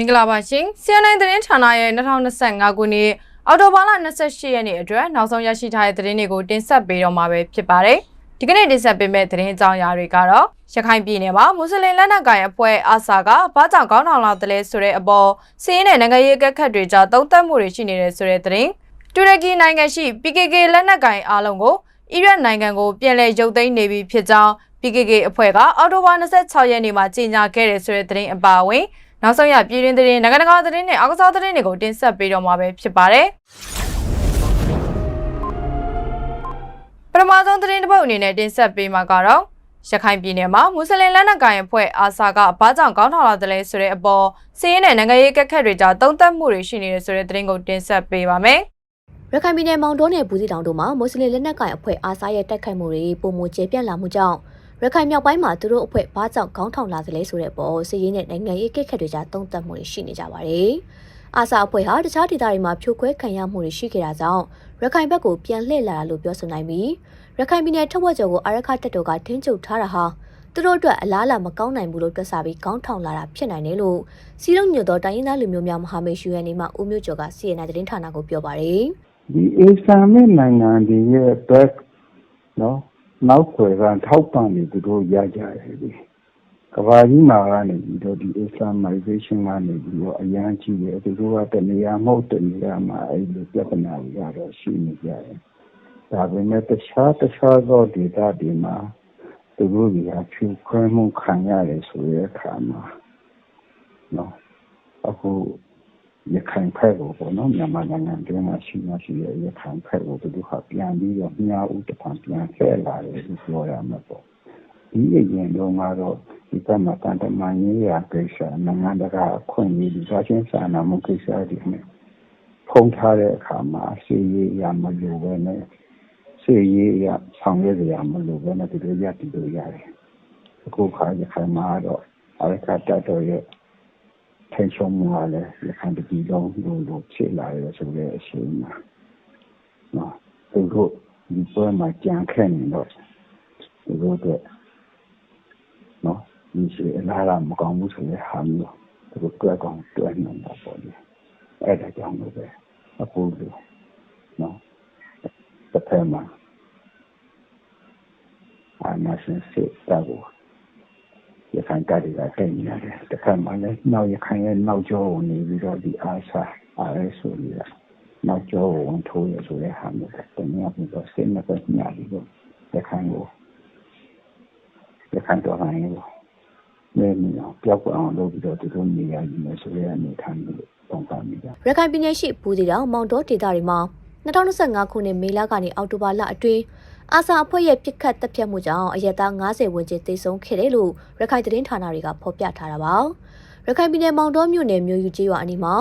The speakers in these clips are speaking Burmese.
မင်္ဂလာပါရှင် CNN သတင်းဌာနရဲ့2025ခုနှစ်အောက်တိုဘာလ28ရက်နေ့အတွက်နောက်ဆုံးရရှိထားတဲ့သတင်းတွေကိုတင်ဆက်ပေးတော့မှာပဲဖြစ်ပါတယ်ဒီကနေ့တင်ဆက်ပေးမယ့်သတင်းအကြောင်းအရာတွေကတော့ရခိုင်ပြည်နယ်မှာမွတ်စလင်လက်နက်ကိုင်အဖွဲ့အာဆာကဘာကြောင့်ကောင်းထောင်လာတယ်လဲဆိုတဲ့အပေါ်စီးရင်တဲ့နိုင်ငံရေးအကက်ခတ်တွေကြားတုံ့တက်မှုတွေရှိနေတဲ့ဆိုတဲ့သတင်းတူရကီနိုင်ငံရှိ PKK လက်နက်ကိုင်အားလုံးကိုအီရတ်နိုင်ငံကိုပြန်လည်ရုပ်သိမ်းနေပြီဖြစ်ကြောင်း PKK အဖွဲ့ကအော်တိုဘာ26ရက်နေ့မှာကြေညာခဲ့တဲ့ဆိုတဲ့သတင်းအပါအဝင် နောက်ဆုံးရပြည်တွင်းသတင်းနိုင်ငံတကာသတင်းနဲ့အောက်ကစားသတင်းတွေကိုတင်ဆက်ပေးတော့မှာပဲဖြစ်ပါတယ်။ပထမဆုံးသတင်းတစ်ပုဒ်အနေနဲ့တင်ဆက်ပေးမှာကတော့ရခိုင်ပြည်နယ်မှာမွတ်စလင်လက်နက်ကိုင်အဖွဲ့အာဆာကဘာကြောင့်ကောင်းထောင်လာတယ်လဲဆိုတဲ့အပေါ်စီးရင်တဲ့နိုင်ငံရေးကက်ခတ်တွေကြောင့်တုံ့တက်မှုတွေရှိနေတယ်ဆိုတဲ့သတင်းကိုတင်ဆက်ပေးပါမယ်။ရခိုင်ပြည်နယ်မောင်တောနယ်ဘူးစီတောင်တို့မှာမွတ်စလင်လက်နက်ကိုင်အဖွဲ့အားစားရဲ့တိုက်ခိုက်မှုတွေပုံမကျေပြန့်လာမှုကြောင့် ရခိုင်မြောက်ပိုင်းမှာသူတို့အဖွဲ့ဘာကြောင့်ခေါင်းထောင်လာသလဲဆိုတဲ့အပေါ်စစ်ရေးနဲ့နိုင်ငံရေးကိစ္စတွေကြားတုံ့တက်မှုတွေရှိနေကြပါတယ်။အာစာအဖွဲ့ဟာတခြားဒေသတွေမှာဖြိုခွဲခံရမှုတွေရှိခဲ့တာကြောင့်ရခိုင်ဘက်ကိုပြန်လှည့်လာတာလို့ပြောဆိုနိုင်ပြီးရခိုင်ပြည်နယ်ထက်ဝက်ကျော်ကိုအာရခတက်တော်ကထင်းချုပ်ထားတာဟာသူတို့အတွက်အလားအလာမကောင်းနိုင်ဘူးလို့တွက်ဆပြီးခေါင်းထောင်လာတာဖြစ်နိုင်တယ်လို့စီလုံးညွတ်သောတိုင်းရင်းသားလူမျိုးများမဟာမိတ် UN မှဦးမျိုးကျော်ကစီရင်နာသတင်းဌာနကိုပြောပါတယ်။ဒီအစ္စလာမစ်နိုင်ငံတွေရဲ့ back နော် နောက်ွယ်ကထောက်ပံ့နေသူတို့ရကြတယ်ဒီကဘာကြီးမှာကနေပြီးတော့ဒီ Islamization ကနေပြီးတော့အရန်ကြီးတယ်သူတို့ကတနေရာမဟုတ်တနေရာမှာအဲ့လိုပြဿနာတွေကတော့ရှိနေကြတယ်ဒါပေမဲ့တခြားတခြားသောဒေသတွေမှာသူတို့တွေကဖြူခွဲမှုခံရတယ်ဆိုတဲ့အခါမှာနော်အခု ရခိုင်ဖက်ကိုပေါ့နော်မြန်မာနိုင်ငံတွင်းမှာရှိမှရှိရရခိုင်ဖက်ကိုသူတို့ကပြန်ပြီးတော့မြားဦးတဖန်ပြန်ဖဲလာတယ်လို့ပြောရမှာပေါ့ဒီအရင်တော့ကတော့ဒီကမှာတန်တမန်ရေးရာကိစ္စနိုင်ငံတကာအခွင့်အရေးဒီသာချင်းစာနာမှုကိစ္စတွေနဲ့ဖုံးထားတဲ့အခါမှာစီရေးရမလို့ပဲနဲ့စီရေးရဆောင်ရွက်ရမလို့ပဲနဲ့သူတို့ရတည်လို့ရတယ်အခုခါရခိုင်မှာတော့အရကတတော်ရဲ့ ထိန်ချုံမှုကလည်းရခိုင်ပြည်လုံးလို့လို့ဖြစ်လာရဆိုတဲ့အချိန်မှာနော်သူတို့ဒီပွဲမှာကြံခဲ့နေတော့သူတို့ကနော်ဒီစီအလားလာမကောင်းဘူးဆိုတဲ့ဟာမျိုးသူတို့ကြွက်ကောင်တွဲနေတာပေါ့လေအဲ့ဒါကြောင့်လို့ပဲအခုလို့နော်တစ်ဖက်မှာအာနာရှင်စစ်တပ်ကို ရခိုင်တပ်တွေကထိနေရတယ်။တစ်ခါမှလည်းနောက်ရခိုင်ရဲ့နောက်ကျောကိုနေပြီးတော့ဒီအားစားအားရဆိုရနောက်ကျောကိုဝန်ထိုးရဆိုတဲ့ဟာမျိုးပဲ။တနည်းပြီးတော့စိတ်နဲ့ပဲညှာပြီးတော့ရခိုင်ကိုရခိုင်တော်ဟန်ကိုနေနေအောင်ပြောက်အောင်လုပ်ပြီးတော့သူတို့နေရည်နေဆိုတဲ့အနေထားမျိုးပုံစံမျိုးရခိုင်ပြည်နယ်ရှိဘူးတီတောင်မောင်တောဒေသတွေမှာ2025ခုနှစ်မေလကနေအောက်တိုဘာလအတွင်း အာဆာအဖွဲ့ရဲ့ပြစ်ခတ်တပ်ဖြတ်မှုကြောင့်အရက်သား90ဝန်းကျင်သေဆုံးခဲ့တယ်လို့ရခိုင်သတင်းဌာနတွေကဖော်ပြထားတာပါရခိုင်ပြည်နယ်မောင်တောမြို့နယ်မြို့ယူကျေးရွာအနီးမှာ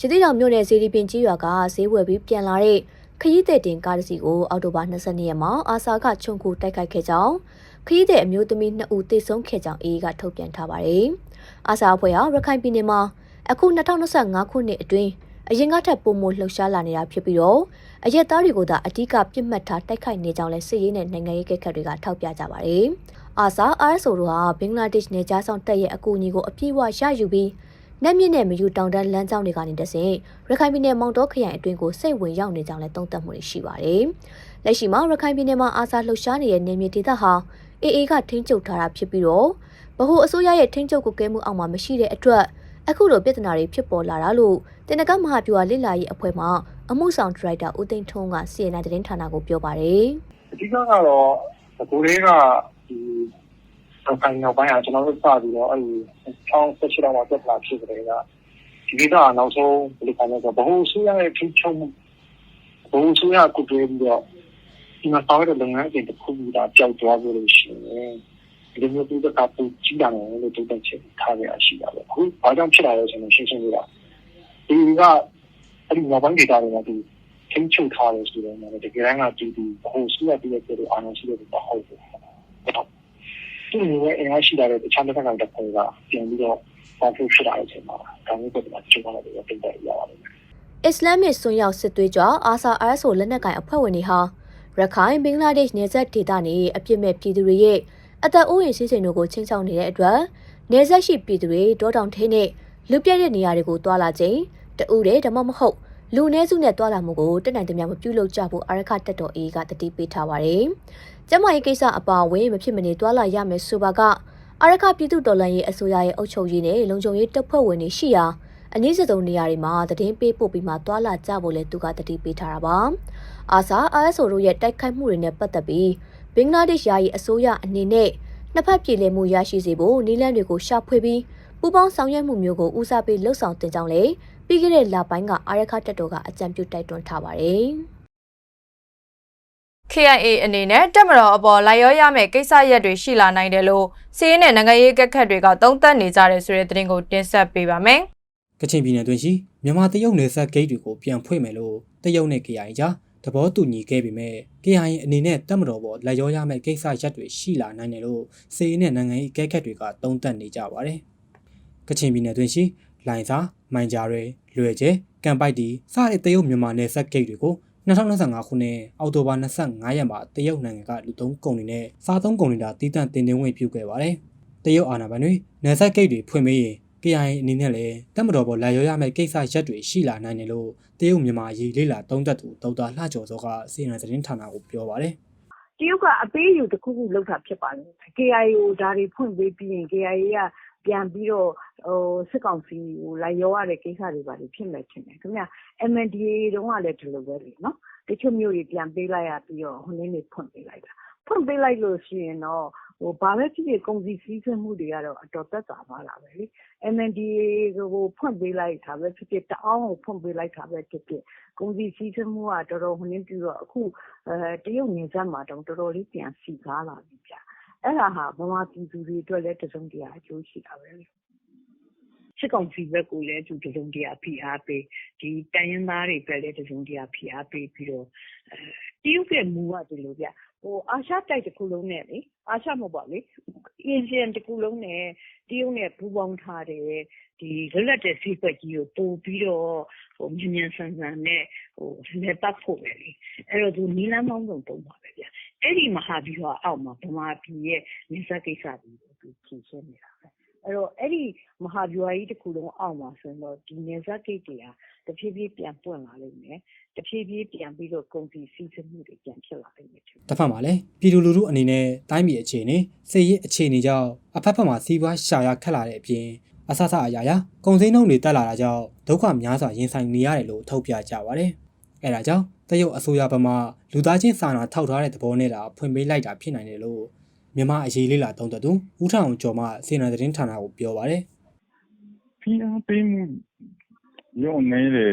ရသေးတောင်မြို့နယ်ဇေဒီပင်ကျေးရွာကဈေးဝယ်ပြီးပြန်လာတဲ့ခရီးသည်တင်ကားတစ်စီးကိုအောက်တိုဘာ22ရက်မှာအာဆာကချုံကူတိုက်ခိုက်ခဲ့ကြောင်းခရီးသည်အမျိုးသမီး2ဦးသေဆုံးခဲ့ကြောင်းအေးကထုတ်ပြန်ထားပါတယ်အာဆာအဖွဲ့ဟာရခိုင်ပြည်နယ်မှာအခု2025ခုနှစ်အတွင်း အရင်ကထက်ပိုမိုလှုပ်ရှားလာနေတာဖြစ်ပြီးတော့အရက်သားတွေကိုသာအ धिक ပြစ်မှတ်ထားတိုက်ခိုက်နေကြောင်းလဲစစ်ရေးနဲ့နိုင်ငံရေးကိစ္စတွေကထောက်ပြကြပါတယ်။အာဆာ RSO တို့ဟာဘင်္ဂလားဒေ့ရှ်နယ်ကြားဆောင်တပ်ရဲ့အကူအညီကိုအပြည့်အဝရယူပြီးနက်မြင့်နဲ့မယူတောင်တန်းလမ်းကြောင်းတွေကနေတဆင့်ရခိုင်ပြည်နယ်မောင်တောခရိုင်အတွင်းကိုစိတ်ဝင်ရောက်နေကြောင်းလဲသုံးသပ်မှုတွေရှိပါတယ်။လက်ရှိမှာရခိုင်ပြည်နယ်မှာအာဆာလှုပ်ရှားနေတဲ့နေမြေဒေသဟာအေအေကထိန်းချုပ်ထားတာဖြစ်ပြီးတော့ဗဟိုအစိုးရရဲ့ထိန်းချုပ်ကိုကဲမှုအောက်မှာမရှိတဲ့အတွက်အခုလိုပြဿနာတွေဖြစ်ပေါ်လာတာလို့ တင်နကမဟာပြူဟာလစ်လာရေးအဖွဲ့မှအမှုဆောင်ဒရိုက်တာဦးသိန်းထွန်းကစီရင်တဲ့သတင်းဌာနကိုပြောပါတယ်အဓိကကတော့ကိုလေးကဒီဆိုင်နောက်ပိုင်းကကျွန်တော်တို့စပြီးတော့အဲဒီချောင်းဆက်ချတော့မှပြဿနာဖြစ်ကြတယ်ကဒီကိစ္စကနောက်ဆုံးဘယ်လိုခေါ်လဲဆိုတော့ဘ ਹੁ ဆူရရဲ့ထိချုံမှုဘ ਹੁ ဆူရကိုတွေ့ပြီးတော့ဒီမှာဆောင်ရတဲ့လုပ်ငန်းအစဉ်တစ်ခုကကြောက်သွားလို့ရှိရင်ဒီလိုမျိုးသူကပူကြီးတာလည်းလို့တုတ်တက်ချင်ထားရရှိတာပဲအခုဘာကြောင့်ဖြစ်လာလဲဆိုတော့ရှင်းရှင်းလေးက ဒီကအဲဒီနောက်ပိုင်းဒေတာတွေမှာဒီထိန်းချုပ်ထားတယ်ဆိုတော့လည်းတကယ်တမ်းကဒီဒီဘ ਹੁ ဆူရပြည့်တဲ့အာဏာရှိတဲ့ဘာဟုတ်ဘူးသူ့ရဲ့အင်အားရှိတာတဲ့တခြားတစ်ခါကတည်းကပြန်ပြီးတော့ပေါင်းဖို့ဖြစ်လာတဲ့အချိန်မှာဒါမျိုးပြဿနာချုပ်လာတယ်တော့တင်ပြရပါတယ်အစ္စလာမစ်ဆွန်ရောက်စစ်သွေးကြွအာဆာ RSO လက်နက်ကိုင်အဖွဲ့ဝင်တွေဟာရခိုင်ဘင်္ဂလားဒေ့ရှ်နယ်စပ်ဒေသနေအပြစ်မဲ့ပြည်သူတွေရဲ့အသက်အိုးအိမ်စီးစိမ်တို့ကိုချင်းချောက်နေတဲ့အတွက်နယ်စပ်ရှိပြည်သူတွေဒေါတောင်ထင်းနဲ့လူပြည့်တဲ့နေရာတွေကိုတွာလာခြင်း တအူတဲ့ဓမ္မမဟုတ်လူနည်းစုနဲ့တွာလာမှုကိုတက်နိုင်သမျှမပြုလုပ်ကြဖို့အာရခတက်တော်အေးကတတိပေးထားပါတယ်။ကျမကြီးကိစ္စအပါအဝင်မဖြစ်မနေတွာလာရမယ်ဆိုပါကအာရခပြည်သူတော်လှန်ရေးအစိုးရရဲ့အုပ်ချုပ်ရေးနဲ့လုံခြုံရေးတပ်ဖွဲ့ဝင်တွေရှိရာအနည်းဆုံးနေရာတွေမှာသတင်းပေးပို့ပြီးမှတွာလာကြဖို့လဲသူကတတိပေးထားတာပါ။အာဆာ ISO တို့ရဲ့တိုက်ခိုက်မှုတွေနဲ့ပတ်သက်ပြီးဘင်္ဂလားဒေ့ရှ်ယာယီအစိုးရအနေနဲ့နှစ်ဖက်ပြည်လည်မှုရရှိစေဖို့နည်းလမ်းတွေကိုရှာဖွေပြီးပူးပေါင်းဆောင်ရွက်မှုမျိုးကိုဦးစားပေးလှုပ်ဆောင်တင်ကြောင်းလေ ပြီးခဲ့တဲ့လပိုင်းကအာရခတက်တော်ကအကြံပြုတိုက်တွန်းထားပါတယ်။ KIA အနေနဲ့တက်မတော်အပေါ်လိုက်ရောရမယ့်ကိစ္စရပ်တွေရှိလာနိုင်တယ်လို့စီးရင်နဲ့နိုင်ငံရေးကက်ခတ်တွေကသုံးသပ်နေကြတယ်ဆိုတဲ့သတင်းကိုတင်ဆက်ပေးပါမယ်။ကချင်ပြည်နယ်တွင်ရှိမြန်မာတရုတ်နယ်စပ်ဂိတ်တွေကိုပြန်ဖွင့်မယ်လို့တရုတ်နဲ့ KIA ကြားသဘောတူညီခဲ့ပေမဲ့ KIA အနေနဲ့တက်မတော်ပေါ်လက်ရောရမယ့်ကိစ္စရပ်တွေရှိလာနိုင်တယ်လို့စီးရင်နဲ့နိုင်ငံရေးကက်ခတ်တွေကသုံးသပ်နေကြပါတယ်။ကချင်ပြည်နယ်တွင်ရှိ လိုင်စာမိုင်ဂျာရဲလွယ်ကျဲကံပိုက်တီစတဲ့တရုတ်မြန်မာနယ်စပ်ဂိတ်တွေကို2025ခုနှစ်အောက်တိုဘာ25ရက်မှာတရုတ်နိုင်ငံကလူသုံးကုန်တွေနဲ့စားသုံးကုန်တွေတာတည်တံ့တင်သွင်းဝင်ပြုခဲ့ပါတယ်။တရုတ်အာဏာပိုင်တွေနယ်စပ်ဂိတ်တွေဖွင့်ပေးရင် KIA အနေနဲ့လည်းတက်မတော်ပေါ်လာရောရမယ့်ကိစ္စရပ်တွေရှိလာနိုင်တယ်လို့တရုတ်မြန်မာအရေးလေးလာသုံးသပ်သူဒေါက်တာလှကျော်စောကစီရင်သတင်းဌာနကိုပြောပါတယ်တရုတ်ကအပေးယူတစ်ခုခုလောက်တာဖြစ်ပါလေ KIA ကိုဒါတွေဖွင့်ပေးပြီးရင် KIA က ပြန်ပြီးတော့ဟိုစစ်ကောင်စီကို လိုက်ရောရတဲ့ ကိစ္စတွေပါလေဖြစ်မယ်ထင်တယ်ခင်ဗျ MNDA တုန်းကလည်း ဒီလိုပဲလေနော် တချို့မျိုးတွေ ပြန်ပေးလိုက်ရပြီးတော့ဟိုနေ့နေဖွင့်ပေးလိုက်တာ ဖွင့်ပေးလိုက်လို့ရှိရင်တော့ဟိုဘာပဲဖြစ်ဖြစ် ကုန်စည်စည်းစိမ်မှုတွေကတော့ အတော်သက်သာသွားတာပဲလေ MNDA ကို ဖွင့်ပေးလိုက်တာပဲဖြစ်ဖြစ် တအောင်းကို ဖွင့်ပေးလိုက်တာပဲဖြစ်ဖြစ် ကုန်စည်စည်းစိမ်မှုက တော်တော်ဟိုနေ့ပြီးတော့အခုအဲတရုတ်နေစက်မှာတော့တော်တော်လေး ပြန်စီကားလာပြီဗျ အဲ့ဒါဟာဗမာပြည်သူတွေအတွက်လည်းတစုံတရာအကျိုးရှိတာပဲလေစစ်ကောင်စီဘက်ကိုလည်းသူတစုံတရာဖိအားပေးဒီတိုင်းရင်းသားတွေဘက်လည်းတစုံတရာဖိအားပေးပြီးတော့အဲတရုတ်ရဲ့မူကဒီလိုဗျဟိုအာရှတိုက်တစ်ခုလုံးနဲ့လေအာရှမဟုတ်ပါလေအင်ဂျင်တစ်ခုလုံးနဲ့တရုတ်နဲ့ပူးပေါင်းထားတဲ့ဒီလွတ်လပ်တဲ့စီးပွားကြီးကိုပို့ပြီးတော့ဟိုမြန်မြန်ဆန်ဆန်နဲ့ဟိုလက်ပတ်ဖို့ပဲလေအဲ့တော့သူနီလန်းမောင်းစုံတုံးပါပဲဗျ အဲ့ဒီမဟာဗျူဟာအောက်မှာဗမာပြည်ရဲ့နေဆက်ကိစ္စတွေကိုသူဖြည့်ရှင်းနေတာပဲအဲ့တော့အဲ့ဒီမဟာဗျူဟာကြီးတစ်ခုလုံးအောက်မှာဆိုတော့ဒီနေဆက်ဂိတ်တွေဟာတဖြည်းဖြည်းပြန်ပွင့်လာလိမ့်မယ်တဖြည်းဖြည်းပြန်ပြီးတော့ကုန်စည်စည်းစိမ်မှုတွေပြန်ဖြစ်လာလိမ့်မယ်ထင်။တစ်ဖက်မှာလည်းပြည်သူလူထုအနေနဲ့တိုင်းပြည်အခြေအနေစစ်ရေးအခြေအနေကြောင့်အဖက်ဖက်မှာစီးပွားရှာရခက်လာတဲ့အပြင်အဆအဆအရာရာကုန်စည်နှုန်းတွေတက်လာတာကြောင့်ဒုက္ခများစွာရင်ဆိုင်နေရတယ်လို့ထုတ်ပြကြပါတယ်။အဲဒါကြောင့် တရုတ်အစိုးရဘက်မှလူသားချင်းစာနာထောက်ထားတဲ့သဘောနဲ့တာဖွင့်ပေးလိုက်တာဖြစ်နိုင်တယ်လို့မြန်မာအရေးလေးလာသုံးသပ်သူဦးထောင်ကျော်မှစေနာသတင်းဌာနကိုပြောပါတယ်ဖိအားပေးမှုရုံနေတယ်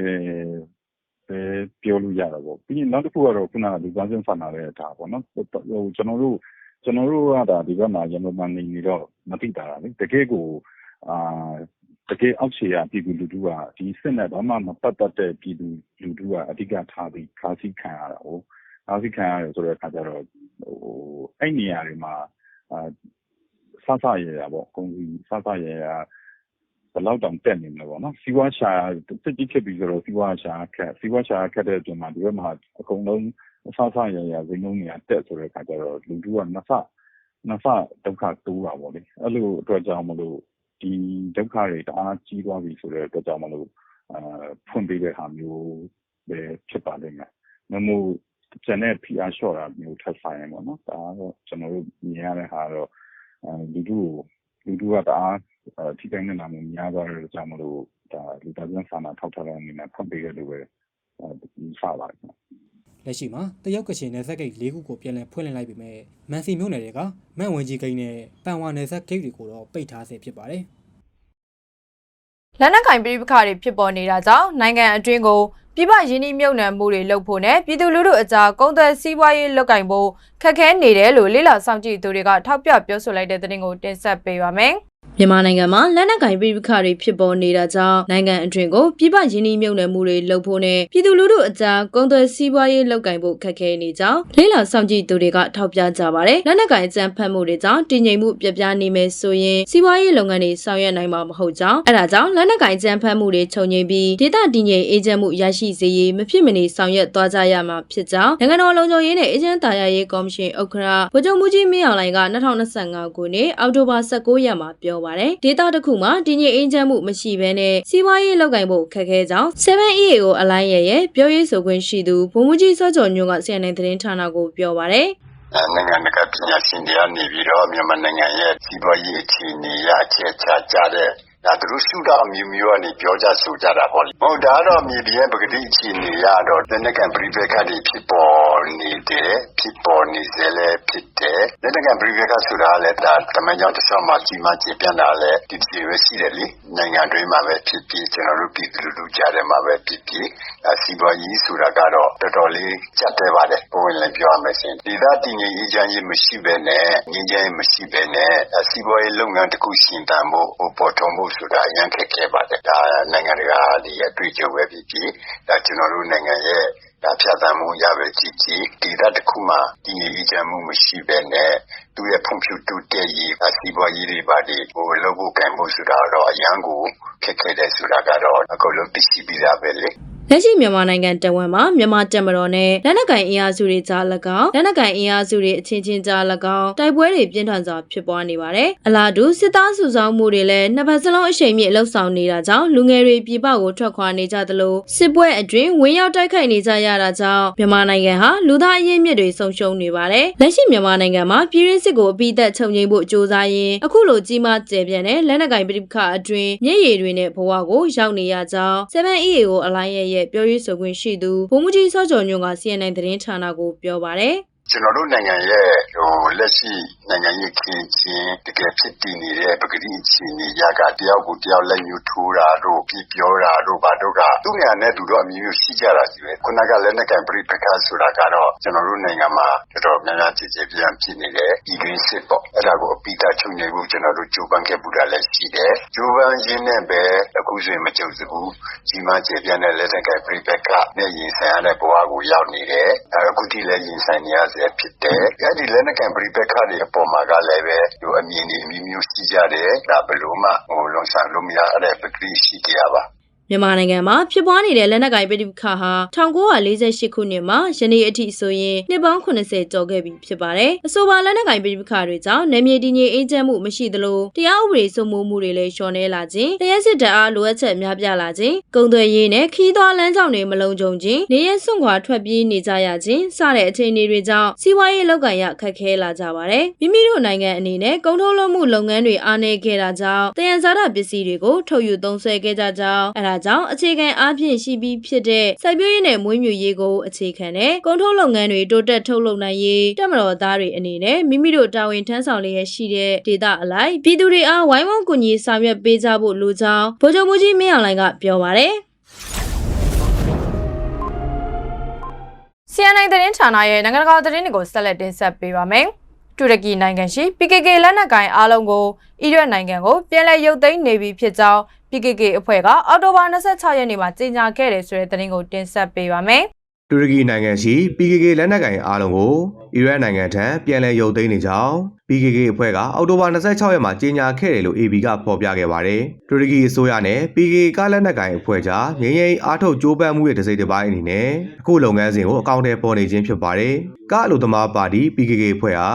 ပဲပြောလို့ရတာပေါ့ပြီးရင်နောက်တစ်ခုကတော့ခုနကလူသားချင်းစာနာတဲ့ဒါပေါ့နော်ဟိုကျွန်တော်တို့ကျွန်တော်တို့ကဒါဒီဘက်မှာရမမှန်နေနေတော့မသိတာလေတကယ်ကိုအာ တကယ်အောက်ခြေကပြည်သူလူထုကဒီစစ်နဲ့ဘာမှမပတ်သက်တဲ့ပြည်သူလူထုကအဓိကထားပြီးခါးစီခံရတာဟုတ်ခါးစီခံရတယ်ဆိုတဲ့အခါကျတော့ဟိုအဲ့နေရာတွေမှာအာဆဆရရပေါ့ကုန်စည်ဆဆရရဘယ်လောက်တောင်တက်နေမလဲပေါ့နော်စီးပွားရှာစစ်ကြီးဖြစ်ပြီးဆိုတော့စီးပွားရှာခက်စီးပွားရှာခက်တဲ့အပြင်မှာဒီဘက်မှာအကုန်လုံးအဆဆရရဇင်းလုံးတွေကတက်ဆိုတဲ့အခါကျတော့လူတို့ကနှစ်ဆနှစ်ဆဒုက္ခတိုးတာပေါ့လေအဲ့လိုအတွက်ကြောင့်မလို့ ဒီဒုက္ခတွေတအားကြီးသွားပြီဆိုတဲ့အတွက်ကြောင့်မလို့အာဖွင့်ပေးတဲ့ဟာမျိုးပဲဖြစ်ပါလိမ့်မယ်။မမို့ကျန်တဲ့ PR short တာမျိုးထပ်ဆိုင်ရင်ပေါ့နော်ဒါကတော့ကျွန်တော်တို့မြင်ရတဲ့ဟာတော့အဲလူတို့လူတို့ကတအားထိတိုင်းနဲ့နာမှုများသွားတဲ့ကြောင့်မလို့ဒါလူသားချင်းစာနာထောက်ထားတဲ့အနေနဲ့ဖွင့်ပေးရလို့ပဲယူဆပါတယ်ခင်ဗျ။ လက်ရှိမှာတရုတ်ကချင်နယ်စပ်ဂိတ်၄ခုကိုပြန်လည်ဖွင့်လှစ်လိုက်ပေမဲ့မန်စီမြို့နယ်တွေကမန့်ဝင်ကြီးဂိတ်နဲ့ပန်ဝါနယ်စပ်ဂိတ်တွေကိုတော့ပိတ်ထားဆဲဖြစ်ပါတယ်။လက်နက်ကင်ပြည်ပခါတွေဖြစ်ပေါ်နေတာကြောင့်နိုင်ငံအတွင်းကိုပြည်ပရင်းနှီးမြုပ်နှံမှုတွေလုပ်ဖို့နဲ့ပြည်သူလူထုအကြားကုန်သွယ်စီးပွားရေးလုပ်ကင်ဖို့ခက်ခဲနေတယ်လို့လေ့လာစောင့်ကြည့်သူတွေကထောက်ပြပြောဆိုလိုက်တဲ့သတင်းကိုတင်ဆက်ပေးပါမယ်။ မြန်မာနိုင်ငံမှာလက်နက်ကင်ပြည်ပခါတွေဖြစ်ပေါ်နေတာကြောင့်နိုင်ငံအတွင်းကိုပြည်ပရင်းနှီးမြုပ်နှံမှုတွေလုပ်ဖို့နဲ့ပြည်သူလူထုအကြားကုန်သွယ်စီးပွားရေးလုပ်ကင်ဖို့ခက်ခဲနေကြောင်းလေးလာဆောင်ကြည့်သူတွေကထောက်ပြကြပါတယ်။လက်နက်ကင်အကြမ်းဖက်မှုတွေကြောင့်တည်ငြိမ်မှုပြပြနေမယ်ဆိုရင်စီးပွားရေးလုပ်ငန်းတွေဆောင်ရွက်နိုင်မှာမဟုတ်ကြောင်းအဲဒါကြောင့်လက်နက်ကင်အကြမ်းဖက်မှုတွေချုပ်ငြိမ်ပြီးဒေသတည်ငြိမ်အေးချမ်းမှုရရှိစေရေးမဖြစ်မနေဆောင်ရွက်သွားကြရမှာဖြစ်ကြောင်းနိုင်ငံတော်လုံခြုံရေးနဲ့အေဂျင့်တာယာရေးကော်မရှင်ဥက္ကဋ္ဌဗိုလ်ချုပ်မှုကြီးမင်းအောင်လှိုင်က2025ခုနှစ်အောက်တိုဘာ19ရက်မှာပြောပါပါတယ်ဒေတာတစ်ခုမှာတည်ငြိမ်အေးချမ်းမှုမရှိဘဲနဲ့စီးပွားရေးလုပ်ကိုင်ဖို့ခက်ခဲကြောင်း 7EA ကိုအလိုင်းရဲ့ရဲ့ပြောရေးဆိုခွင့်ရှိသူဗိုလ်မှူးကြီးစောကျော်ညွန့်က CNN သတင်းဌာနကိုပြောပါတယ်နိုင်ငံတကာပညာရှင်တွေကနေပြီးတော့မြန်မာနိုင်ငံရဲ့စီးပွားရေးအခြေအနေရအခြေချကြတဲ့ ဒါ သူတို့ ရှုထောင့်အမျိုးမျိုးကနေ ပြောကြဆိုကြတာပေါ့လေ။ဟုတ်ဒါကတော့ မြေပြင်ပကတိ အခြေအနေရတော့ လက်နက်ကန်ပြည်ပခတ်တွေ ဖြစ်ပေါ်နေတယ် ဖြစ်ပေါ်နေစေလဲဖြစ်တယ်။လက်နက်ကန်ပြည်ပခတ်ဆိုတာလည်းဒါတမန်ကြောင့်တစ်ဆောက်မှကြီးမားကျေပြန့်တာလည်း ဒီဒီပဲ ရှိတယ်လေ။နိုင်ငံတွင်းမှာပဲဖြစ်ဖြစ် ကျွန်တော်တို့ ပြည်သူလူထုကြားထဲမှာပဲဖြစ်ဖြစ်ဒါစီးပွားရေးဆိုတာကတော့ တော်တော်လေးကြက်တဲပါတယ်။ဘဝင်လည်း ပြောရမယ်ဆိုရင်ဒီသားတည်ငြိမ်အေးချမ်းရေး မရှိဘဲနဲ့ ငြိမ်းချမ်းရေး မရှိဘဲနဲ့ဒါစီးပွားရေးလုပ်ငန်းတစ်ခု ရှင်သန်ဖို့ဟိုပေါ်ထုံဖို့ဆိုတာ အရင်ခက်ခဲပါတယ်။ဒါ နိုင်ငံတကာဒီအတွေ့အကြုံပဲဖြစ်ဖြစ်ဒါကျွန်တော်တို့နိုင်ငံရဲ့ဒါဖြတ်သန်းမှုရပဲကြည့်ကြည့်ဒီသားတစ်ခုမှတည်ငြိမ်အေးချမ်းမှုမရှိဘဲနဲ့ သူရဲ့ဖွံ့ဖြိုးတိုးတက်ရေးဒါစီးပွားရေးတွေပါဒီဟိုလုပ်ဖို့ကံဖို့ဆိုတာတော့ အရန်ကို ခက်ခဲတဲ့ဆိုတာကတော့ အကုန်လုံး သိရှိပြီးသားပဲလေ။ လက်ရှိမြန်မာနိုင်ငံတဝန်မှာမြန်မာတပ်မတော်နဲ့လက်နက်ကိုင်အင်အားစုတွေကြား၎င်းလက်နက်ကိုင်အင်အားစုတွေအချင်းချင်းကြား၎င်းတိုက်ပွဲတွေပြင်းထန်စွာဖြစ်ပွားနေပါတယ်။အလားတူစစ်သားစုဆောင်းမှုတွေလည်းနှစ်ဖက်စလုံးအရှိန်မြင့်လှုပ်ဆောင်နေတာကြောင့်လူငယ်တွေပြည်ပကိုထွက်ခွာနေကြသလိုစစ်ပွဲအတွင်းဝင်းရောက်တိုက်ခိုက်နေကြရတာကြောင့်မြန်မာနိုင်ငံဟာလူသားအရင်းမြစ်တွေဆုံးရှုံးနေပါတယ်။လက်ရှိမြန်မာနိုင်ငံမှာပြည်ရင်းစစ်ကိုအပိသက်ချုပ်ငြိမ်းဖို့ကြိုးစားရင်းအခုလိုကြီးမားကျယ်ပြန့်တဲ့လက်နက်ကိုင်ပဋိပက္ခအတွင်းမျက်ရည်တွေနဲ့ဘဝကိုရောက်နေရကြောင်း 7EA ကိုအလိုင်းရဲ့ရဲ့ပြောရေးဆိုခွင့်ရှိသူဗိုလ်မှူးကြီးစောကျော်ညွန့်က CNN သတင်းဌာနကိုပြောပါတယ် ကျွန်တော်တို့နိုင်ငံရဲ့ဟိုလက်ရှိ နိုင်ငံရေးခင်းချင်း တကယ်ဖြစ်တည်နေတဲ့ ပကတိအခြေအနေရကတယောက်ကိုတယောက် လက်ညှိုးထိုးတာတို့ပြပြောတာတို့ ဘာတို့က သူ့နေရာနဲ့သူတို့အမျိုးမျိုးရှိကြတာကြီးပဲ ခုနက လက်နက်ကင်ပြိပခါဆိုတာကတော့ ကျွန်တော်တို့နိုင်ငံမှာ တော်တော်များများကြည်ကြည်ပြန်ဖြစ်နေတယ်ဒီဂရင်းစစ်ပေါ့ အဲ့ဒါကို အပိတာချုပ်နေဖို့ ကျွန်တော်တို့ ကြိုးပမ်းခဲ့ပူတာလည်းရှိတယ် ကြိုးပမ်းရင်းနဲ့ပဲ အခုဆိုရင် မကြုံစဘူး ကြီးမားကျေပြန့်တဲ့ လက်နက်ကင်ပြိပခါနဲ့ ရင်ဆိုင်ရတဲ့ဘဝကို ရောက်နေတယ် အခုထိလည်း ရင်ဆိုင်နေရဆဲဖြစ်တယ် အဲ့ဒီလက်နက်ကင်ပြိပခါတွေအပေါ်မှာကလည်းပဲဒီအမြင်တွေအမျိုးမျိုးရှိကြတယ် ဒါဘယ်လိုမှဟိုလွန်ဆန်လို့မရတဲ့ ပကတိရှိကြပါ မြန်မာနိုင်ငံမှာဖြစ်ပွားနေတဲ့လက်နက်ကိုင်ပဋိပက္ခဟာ1948ခုနှစ်မှာယနေ့အထိဆိုရင်နှစ်ပေါင်း80ကျော်ခဲ့ပြီဖြစ်ပါတယ်။အဆိုပါလက်နက်ကိုင်ပဋိပက္ခတွေကြောင့်နယ်မြေတည်ငြိမ်အေးချမ်းမှုမရှိသလိုတရားဥပဒေစိုးမိုးမှုတွေလည်းလျှော့နှဲလာခြင်း၊တရားစစ်တပ်အားလိုအပ်ချက်များပြားလာခြင်း၊ကုန်သွယ်ရေးနဲ့ခီးသွွားလမ်းကြောင်းတွေမလုံခြုံခြင်း၊နေရဲစွန့်ခွာထွက်ပြေးနေကြရခြင်းစတဲ့အခြေအနေတွေကြောင့်စီးပွားရေးလုပ်ကိုင်ရခက်ခဲလာကြပါတယ်။မိမိတို့နိုင်ငံအနေနဲ့ကုန်ထုတ်လုပ်မှုလုပ်ငန်းတွေအားနည်းခဲ့တာကြောင့်တယံဇာတပစ္စည်းတွေကိုထုတ်ယူသုံးစွဲခဲ့ကြကြောင်းအဲဒါကြောင့်အခြေခံအားဖြင့်ရှိပြီးဖြစ်တဲ့စိုက်ပျိုးရေးနဲ့မွေးမြူရေးကိုအခြေခံတဲ့ကုန်ထုတ်လုပ်ငန်းတွေတိုးတက်ထုတ်လုပ်နိုင်ရေးတက်မတော်သားတွေအနေနဲ့မိမိတို့တာဝန်ထမ်းဆောင်လျက်ရှိတဲ့ဒေသအလိုက်ပြည်သူတွေအားဝိုင်းဝန်းကူညီဆောင်ရွက်ပေးကြဖို့လိုကြောင်းဗိုလ်ချုပ်မှုကြီးမင်းအောင်လှိုင်ကပြောပါတယ် CNN သတင်းဌာနရဲ့နိုင်ငံတကာသတင်းတွေကိုဆက်လက်တင်ဆက်ပေးပါမယ်။တူရကီနိုင်ငံရှိ PKK လက်နက်ကိုင်အားလုံးကိုအီရတ်နိုင်ငံကိုပြန်လည်ရုပ်သိမ်းနေပြီဖြစ်ကြောင်း PKK အဖွဲ့ကအောက်တိုဘာ26ရက်နေ့မှာကြေညာခဲ့တယ်ဆိုတဲ့သတင်းကိုတင်ဆက်ပေးပါမယ်။တူရကီနိုင်ငံရှိ PKK လက်နက်ကိုင်အားလုံးကိုအီရတ်နိုင်ငံထံပြန်လည်ရုပ်သိမ်းနေကြောင်း PKK အဖွဲ့ကအောက်တိုဘာ26ရက်မှာကြေညာခဲ့တယ်လို့ AB ကဖော်ပြခဲ့ပါတယ်။တူရကီအစိုးရနဲ့ PKK ကလက်နက်ကိုင်အဖွဲ့ကြားငြိမ်းချမ်းရေးအားထုတ်ကြိုးပမ်းမှုရဲ့တစ်စိတ်တစ်ပိုင်းအနေနဲ့အခုလုပ်ငန်းစဉ်ကိုအကောင့်ထဲပေါ်နေခြင်းဖြစ်ပါတယ်။ကအလို့သမားပါတီ PKK အဖွဲ့ဟာ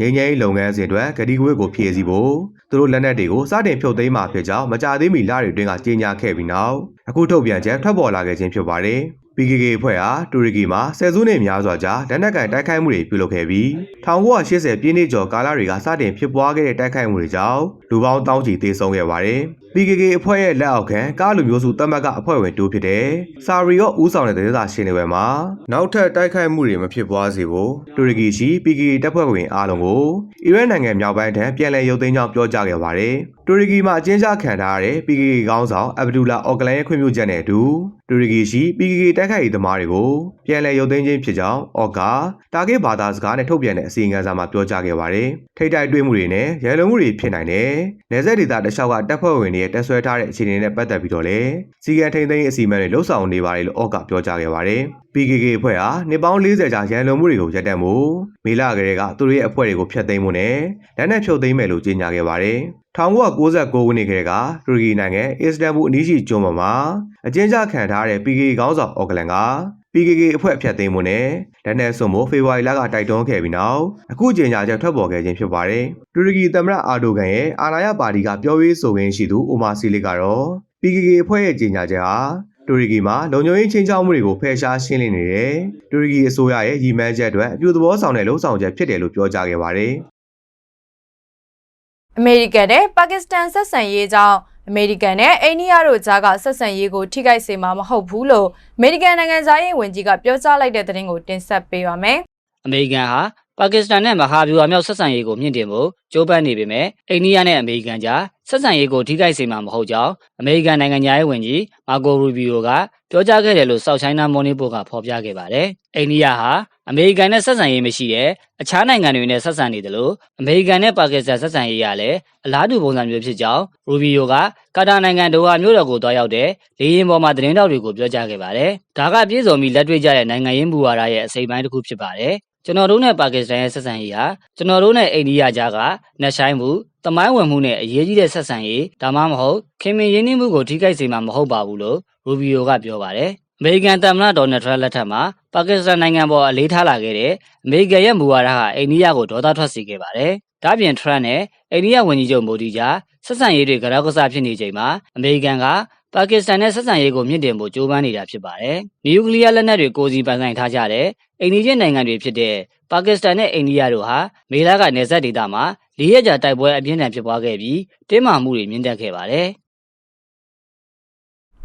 ငြိမ်းချမ်းရေးလုပ်ငန်းစဉ်အတွက်ဂတိကဝတ်ကိုဖြည့်ဆည်းဖို့ သူတို့လက်နက်တွေကိုစတင်ဖြုတ်သိမ်းမှာဖြစ်ကြောင်းမကြာသေးမီလတွေတွင်ကကြေညာခဲ့ပြီးနောက်အခုထုတ်ပြန်ချက်ထွက်ပေါ်လာခဲ့ခြင်းဖြစ်ပါတယ်။ PKK အဖွဲ့ဟာတူရကီမှာဆယ်စုနှစ်များစွာကြာလက်နက်ကိုင်တိုက်ခိုက်မှုတွေပြုလုပ်ခဲ့ပြီး1980ပြည့်နှစ်ကျော်ကာလတွေကစတင်ဖြစ်ပွားခဲ့တဲ့တိုက်ခိုက်မှုတွေကြောင့်လူပေါင်းတောင်းချီသေဆုံးခဲ့ပါတယ်။ PKK အဖွဲ့ရဲ့လက်အောက်ခံကားလူမျိုးစုတမတ်ကအဖွဲ့ဝင်တူဖြစ်တဲ့စာရီရော့ဦးဆောင်တဲ့ဒေသရှင်တွေမှာနောက်ထပ်တိုက်ခိုက်မှုတွေမဖြစ်ပွားစေဖို့တူရကီရှိ PKK တပ်ဖွဲ့ဝင်အားလုံးကိုအီရတ်နိုင်ငံမြောက်ပိုင်းထံပြန်လည်ရုပ်သိမ်းကြောင်းပြောကြားခဲ့ပါတယ်။တူရကီမှာအကျဉ်းချခံထားရတဲ့ PKK ခေါင်းဆောင်အဗဒူလာအော်ကလန်ရဲ့ခွင့်ပြုချက်နဲ့အတူတူရကီရှိ PKK တိုက်ခိုက်ရေးသမားတွေကိုပြန်လည်ရုပ်သိမ်းခြင်းဖြစ်ကြောင်းအော်ကာတာဂစ်ဘာသာစကားနဲ့ထုတ်ပြန်တဲ့အစီအငံစာမှာပြောကြားခဲ့ပါတယ်။ထိတ်တိုက်တွေ့မှုတွေနဲ့ရန်လုံမှုတွေဖြစ်နိုင်တဲ့နယ်စပ်ဒေသတလျှောက်ကတပ်ဖွဲ့ဝင်တွေရဲ့တပ်ဆွဲထားတဲ့အခြေအနေနဲ့ပတ်သက်ပြီးတော့လည်းစီကံထိန်သိမ်းရေးအစီအမံတွေလှုပ်ဆောင်နေပါတယ်လို့အောက်ကပြောကြားခဲ့ပါတယ်။ PKK အဖွဲ့ဟာနှစ်ပေါင်း40ကြာရန်လုံမှုတွေကိုရပ်တန့်မှုမေလကလေးကသူတို့ရဲ့အဖွဲ့တွေကိုဖျက်သိမ်းမှုနဲ့လက်နက်ဖြုတ်သိမ်းမယ်လို့ကြေညာခဲ့ပါတယ်။1996ခုနှစ်ကတည်းကတူရကီနိုင်ငံအစ္စတန်ဘူအနီးရှိကျွန်းပေါ်မှာအကျဉ်းချခံထားတဲ့ PKK ခေါင်းဆောင်အော်ကလန်က PKK အဖွဲ့အဖျက်သိမ်းမှုနဲ့လက်နက်စွန်မှုဖေဖော်ဝါရီလကတိုက်တွန်းခဲ့ပြီးနောက်အခုကြေညာချက်ထွက်ပေါ်ခဲ့ခြင်းဖြစ်ပါတယ်။တူရကီသမ္မတအာဒိုဂန်ရဲ့အာဏာရပါတီကပြောရေးဆိုခွင့်ရှိသူအိုမာစီလစ်ကတော့ PKK အဖွဲ့ရဲ့ကြေညာချက်ဟာတူရကီမှာလုံခြုံရေးချင်းချောက်မှုတွေကိုဖယ်ရှားရှင်းလင်းနေတယ်။တူရကီအစိုးရရဲ့ရည်မှန်းချက်အတွက်အပြုသဘောဆောင်တဲ့လှုံ့ဆော်ချက်ဖြစ်တယ်လို့ပြောကြားခဲ့ပါတယ်။အမေရိကန်နဲ့ပါကစ္စတန်ဆက်ဆံရေးကြောင့် အမေရိကန်နဲ့အိန္ဒိယတို့ကြားကဆက်ဆံရေးကိုထိခိုက်စေမှာမဟုတ်ဘူးလို့အမေရိကန်နိုင်ငံသားရေးဝန်ကြီးကပြောကြားလိုက်တဲ့သတင်းကိုတင်ဆက်ပေးပါမယ်။အမေရိကန်ဟာ ပါကစ္စတန်နဲ့မဟာဗျူဟာမြောက်ဆက်ဆံရေးကိုမြင့်တင်ဖို့ကြိုးပမ်းနေပေမဲ့အိန္ဒိယနဲ့အမေရိကန်ကြားဆက်ဆံရေးကိုထိခိုက်စေမှာမဟုတ်ကြောင်းအမေရိကန်နိုင်ငံသားရေးဝန်ကြီးမာကိုရူဘီယိုကပြောကြားခဲ့တယ်လို့ South China Morning Post ကဖော်ပြခဲ့ပါတယ်။အိန္ဒိယဟာအမေရိကန်နဲ့ဆက်ဆံရေးမရှိတဲ့အခြားနိုင်ငံတွေနဲ့ဆက်ဆံနေတယ်လို့အမေရိကန်နဲ့ပါကစ္စတန်ဆက်ဆံရေးရလည်းအလားတူပုံစံမျိုးဖြစ်ကြောင်းရူဘီယိုကကာတာနိုင်ငံဒိုဟာမြို့တော်ကိုတွားရောက်တဲ့လေယာဉ်ပေါ်မှာသတင်းတောက်တွေကိုပြောကြားခဲ့ပါတယ်။ဒါကပြည်စုံပြီးလက်တွေ့ကျတဲ့နိုင်ငံရေးမူဝါဒရဲ့အစိပ်ပိုင်းတစ်ခုဖြစ်ပါတယ်။ ကျွန်တော်တို့နဲ့ပါကစ္စတန်ရဲ့ဆက်ဆံရေးဟာကျွန်တော်တို့နဲ့အိန္ဒိယကြားကနှက်ဆိုင်မှုတမိုင်းဝင်မှုနဲ့အရေးကြီးတဲ့ဆက်ဆံရေးဒါမှမဟုတ်ခင်မင်ရင်းနှီးမှုကိုထိခိုက်စေမှာမဟုတ်ပါဘူးလို့ရူဘီယိုကပြောပါတယ်။ အမေရိကန်သမ္မတဒေါ်နယ်ထရန့်လက်ထက်မှာပါကစ္စတန်နိုင်ငံပေါ်အလေးထားလာခဲ့တဲ့အမေရိကန်ရဲ့မူဝါဒဟာအိန္ဒိယကိုဒေါသထွက်စေခဲ့ပါတယ်။ဒါ့ပြင်ထရန့်နဲ့အိန္ဒိယဝန်ကြီးချုပ်မိုဒီကြားဆက်ဆံရေးတွေကြောက်ကစားဖြစ်နေချိန်မှာအမေရိကန်ကပါကစ္စတန်နဲ့ဆက်ဆံရေးကိုမြင့်တင်ဖို့ကြိုးပမ်းနေတာဖြစ်ပါတယ်။နျူကလ িয়ার လက်နက်တွေကိုစီပိုင်ဆိုင်ထားကြတဲ့အိန္ဒိယနိုင်ငံတွေဖြစ်တဲ့ပါကစ္စတန်နဲ့အိန္ဒိယတို့ဟာမေလကနေဆက်ဒေသမှာလေးရက်ကြာတိုက်ပွဲအပြင်းထန်ဖြစ်ပွားခဲ့ပြီးတင်းမာမှုတွေမြင့်တက်ခဲ့ပါတယ်။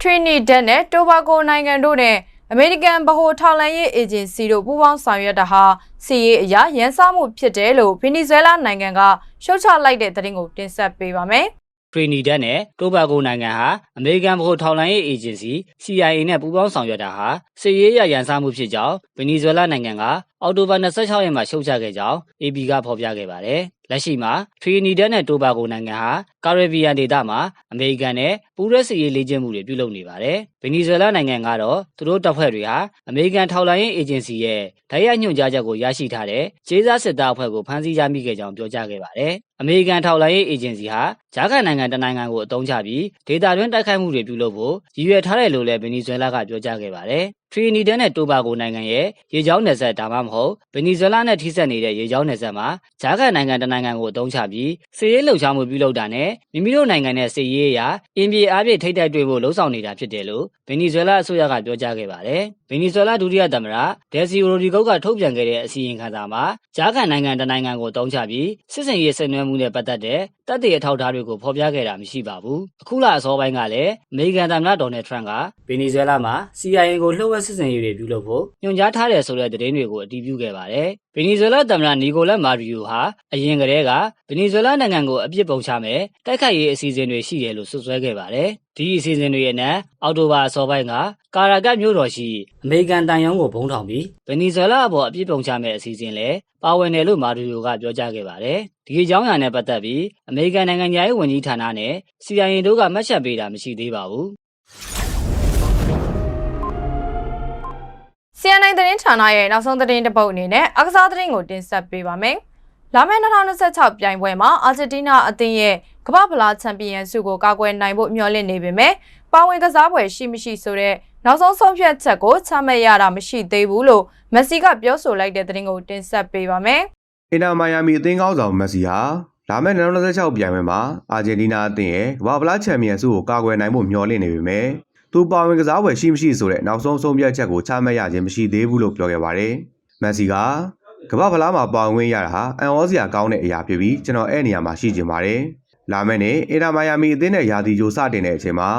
Trinidad နဲ့ Tobago နိုင်ငံတို့နဲ့အမေရိကန်ဗဟိုထောက်လှမ်းရေးအေဂျင်စီတို့ပူးပေါင်းဆောင်ရွက်တာဟာစီရေးအရာရန်စမှုဖြစ်တယ်လို့ဗင်နီဇွဲလားနိုင်ငံကရှုတ်ချလိုက်တဲ့သတင်းကိုတင်ဆက်ပေးပါမယ်။ထရီနီဒတ်နဲ့တိုဘါဂိုနိုင်ငံဟာအမေရိကန်ဗဟိုထောက်လှမ်းရေးအေဂျင်စီ CIA နဲ့ပူးပေါင်းဆောင်ရွက်တာဟာစစ်ရေးရရန်စမှုဖြစ်ကြောင်းဗင်နီဇွဲလားနိုင်ငံကအော်တိုဘာ26ရက်မှာရှုတ်ချခဲ့ကြောင်း AP ကဖော်ပြခဲ့ပါတယ်။လက်ရှိမှာထရီနီဒတ်နဲ့တိုဘါဂိုနိုင်ငံဟာကာရစ်ဘီယန်ဒေသမှာအမေရိကန်နဲ့ပူးရဲစစ်ရေးလေ့ကျင့်မှုတွေပြုလုပ်နေပါတယ်။ဗင်နီဇွဲလားနိုင်ငံကတော့သူတို့တပ်ဖွဲ့တွေဟာအမေရိကန်ထောက်လှမ်းရေးအေဂျင်စီရဲ့ဓာတ်ရိုက်ညွှန်ကြားချက်ကိုရရှိထားတဲ့ခြေစားစစ်သားအဖွဲ့ကိုဖမ်းဆီးရမိခဲ့ကြောင်းပြောကြားခဲ့ပါတယ်။အမေရိကန်ထောက်လှမ်းရေးအေဂျင်စီဟာဂျာကန်နိုင်ငံတနိုင်ငံကိုအသုံးချပြီးဒေတာတွင်းတိုက်ခိုက်မှုတွေပြုလုပ်ဖို့ရည်ရွယ်ထားတယ်လို့လည်းဗင်နီဇွဲလားကပြောကြားခဲ့ပါတယ်။ထရီနီဒတ်နဲ့တိုဘါဂိုနိုင်ငံရဲ့ရေကြောင်းနယ်စပ်ဒါမှမဟုတ်ဗင်နီဇွဲလားနဲ့ထိစပ်နေတဲ့ရေကြောင်းနယ်စပ်မှာဂျာကန်နိုင်ငံတနိုင်ငံကိုအသုံးချပြီးစစ်ရေးလှုပ်ရှားမှုပြုလုပ်တာနဲ့မိမိတို့နိုင်ငံနဲ့စစ်ရေးအရာအင်ပြေအားဖြင့်ထိတ်တိုက်တွေ့ဖို့လှုံ့ဆော်နေတာဖြစ်တယ်လို့ဗင်နီဇွဲလားအစိုးရကပြောကြားခဲ့ပါတယ်။ဗင်နီဇွဲလားဒုတိယသမ္မတဒယ်စီရိုဒီဂုတ်ကထုတ်ပြန်ခဲ့တဲ့အစီရင်ခံစာမှာဂျာကန်နိုင်ငံတနိုင်ငံကိုအသုံးချပြီးစစ်စင်ရေးဆင်နွှဲမှုနဲ့ပတ်သက်တဲ့တပ်တွေအထောက်အထားတွေကိုဖော်ပြခဲ့တာမရှိပါဘူး။အခုလအစောပိုင်းကလည်းအမေရိကန်သမ္မတဒေါ်နယ်ထရန့်ကဗင်နီဇွဲလားမှာ CIA ကိုလှုပ်ဝက်စစ်စင်ရေးတွေပြုလုပ်ဖို့ညွှန်ကြားထားတယ်ဆိုတဲ့သတင်းတွေကိုအတည်ပြုခဲ့ပါတယ်။ ဗင်နီဇွဲလားသမ္မတနီကိုလက်မာရီယိုဟာအရင်ကတည်းကဗင်နီဇွဲလားနိုင်ငံကိုအပြစ်ပုံချမယ်တိုက်ခိုက်ရေးအစီအစဉ်တွေရှိတယ်လို့စွပ်စွဲခဲ့ပါတယ်။ဒီအစီအစဉ်တွေရဲ့နဲ့အောက်တိုဘာအစောပိုင်းကကာရာကတ်မြို့တော်ရှိအမေရိကန်တန်ယုံကိုဘုံထောင်ပြီးဗင်နီဇွဲလားအပေါ်အပြစ်ပုံချမယ်အစီအစဉ်လည်းပါဝင်တယ်လို့မာရီယိုကပြောကြားခဲ့ပါတယ်။ဒီအကြောင်းအရာနဲ့ပတ်သက်ပြီးအမေရိကန်နိုင်ငံသားရေးဝန်ကြီးဌာနနဲ့ CIA တို့ကမှတ်ချက်ပေးတာမရှိသေးပါဘူး။ CNN သတင်းဌာနရဲ့နောက်ဆုံးသတင်းတစ်ပုဒ်အနေနဲ့အကစားသတင်းကိုတင်ဆက်ပေးပါမယ်။လာမယ့်2026ပြိုင်ပွဲမှာအာဂျင်တီးနားအသင်းရဲ့ကမ္ဘာ့ဖလားချန်ပီယံဆုကိုကာကွယ်နိုင်ဖို့မျှော်လင့်နေပေမဲ့ပါဝင်ကစားပွဲရှိမရှိဆိုတဲ့နောက်ဆုံးဆုံးဖြတ်ချက်ကိုချမှတ်ရတာမရှိသေးဘူးလို့မက်ဆီကပြောဆိုလိုက်တဲ့သတင်းကိုတင်ဆက်ပေးပါမယ်။အင်တာမိုင်ယာမီအသင်းကောင်းဆောင်မက်ဆီဟာလာမယ့်2026ပြိုင်ပွဲမှာအာဂျင်တီးနားအသင်းရဲ့ကမ္ဘာ့ဖလားချန်ပီယံဆုကိုကာကွယ်နိုင်ဖို့မျှော်လင့်နေပေမဲ့ သူပါဝင်ကစားပွဲရှိမရှိဆိုတဲ့နောက်ဆုံးဆုံးဖြတ်ချက်ကိုချမှတ်ရခြင်းမရှိသေးဘူးလို့ပြောခဲ့ပါတယ်။မက်ဆီကကမ္ဘာ့ဖလားမှာပါဝင်ရတာဟာအန်ဩစရာကောင်းတဲ့အရာဖြစ်ပြီးကျွန်တော်အဲ့နေရာမှာရှိကျင်ပါတယ်။လာမယ့်နေ့အင်တာမိုင်ယာမီအသင်းနဲ့ယာတီဂျိုစတင်တဲ့အချိန်မှာ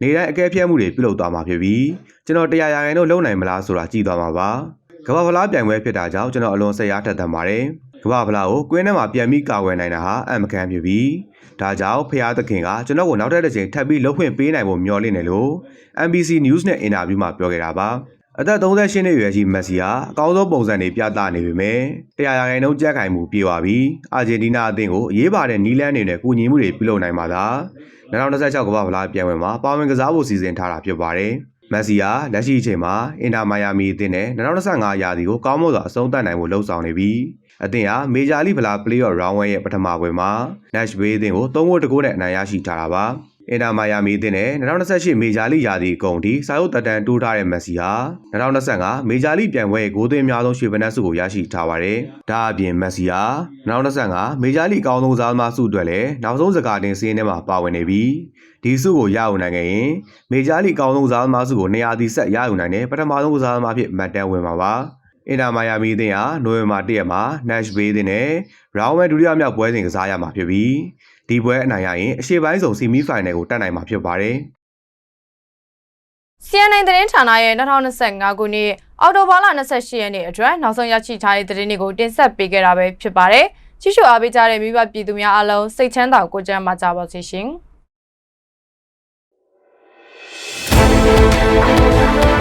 နေတိုင်းအကဲဖြတ်မှုတွေပြုလုပ်သွားမှာဖြစ်ပြီးကျွန်တော်တရားရာခိုင်တို့လုံနိုင်မလားဆိုတာကြည့်သွားမှာပါ။ကမ္ဘာ့ဖလားပြိုင်ပွဲဖြစ်တာကြောင့်ကျွန်တော်အလွန်စိတ်အားထက်သန်ပါတယ်။ကမ္ဘာဖလားကိုကွင်းထဲမှာပြန်ပြီးကာကွယ်နိုင်တာဟာအံမကန်ဖြစ်ပြီး ဒါကြောင့်ဖျားသခင်ကကျွန်တော်ကိုနောက်ထပ်တစ်ချိန်ထပ်ပြီးလှုပ်ခွင့်ပေးနိုင်ဖို့မျှော်လင့်တယ်လို့ NBC News နဲ့အင်တာဗျူးမှာပြောခဲ့တာပါအသက်38နှစ်အရွယ်ရှိမက်ဆီဟာအကောင်းဆုံးပုံစံတွေပြသနေပေမဲ့တရားရာခိုင်နှုန်းကြက်ခိုင်မှုပြေသွားပြီးအာဂျင်တီးနားအသင်းကိုအရေးပါတဲ့နီးလန်းတွေနဲ့ကူညီမှုတွေပြုလုပ်နိုင်မှာသာ2026ကမ္ဘာ့ဖလားပြိုင်ပွဲမှာပါဝင်ကစားဖို့စီစဉ်ထားတာဖြစ်ပါတယ်မက်ဆီဟာလက်ရှိအချိန်မှာအင်တာမိုင်ယာမီအသင်းနဲ့2025ရာသီကိုကောင်းမွန်စွာအဆုံးသတ်နိုင်ဖို့လှုံ့ဆော်နေပြီး အသင်းဟာမေဂျာလိဖလားပလေးအော်ရောင်းဝဲရဲ့ပထမပွဲမှာ Nashville အသင်းကို3ဂိုးတကိုးနဲ့အနိုင်ရရှိထားတာပါအင်တာမာယာမီအသင်းနဲ့2028မေဂျာလိရာသီကုန်တီစာရုပ်တက်တန်တိုးထားတဲ့မက်ဆီဟာ2025မေဂျာလိပြိုင်ပွဲဂိုးသွင်းအများဆုံးရွှေဗနက်ဆုကိုရရှိထားပါတယ်။ဒါအပြင်မက်ဆီဟာ2025မေဂျာလိအကောင်းဆုံးစားသမားဆုအတွက်လည်းနောက်ဆုံးစကားတင်စီးရင်ထဲမှာပါဝင်နေပြီးဒီဆုကိုရယူနိုင်ခဲ့ရင်မေဂျာလိအကောင်းဆုံးစားသမားဆုကို200တီဆက်ရယူနိုင်တဲ့ပထမဆုံးကစားသမားဖြစ်မှတ်တမ်းဝင်မှာပါ။ အင်တာမိုင်ယာမီအသင်းဟာနိုဝင်ဘာ၁ရက်မှာ Nashville အသင်းနဲ့ Round 1ဒုတိယမြောက်ပွဲစဉ်ကစားရမှာဖြစ်ပြီးဒီပွဲအနိုင်ရရင်အရှေ့ပိုင်းဆုံးဆီမီဖိုင်နယ်ကိုတက်နိုင်မှာဖြစ်ပါတယ်။ CNN သတင်းဌာနရဲ့2025ခုနှစ်အောက်တိုဘာလ28ရက်နေ့အတွက်နောက်ဆုံးရရှိထားတဲ့သတင်းတွေကိုတင်ဆက်ပေးခဲ့တာပဲဖြစ်ပါတယ်။ကြည့်ရှုအားပေးကြတဲ့မိဘပြည်သူများအားလုံးစိတ်ချမ်းသာကိုကြမ်းပါကြပါစေရှင်။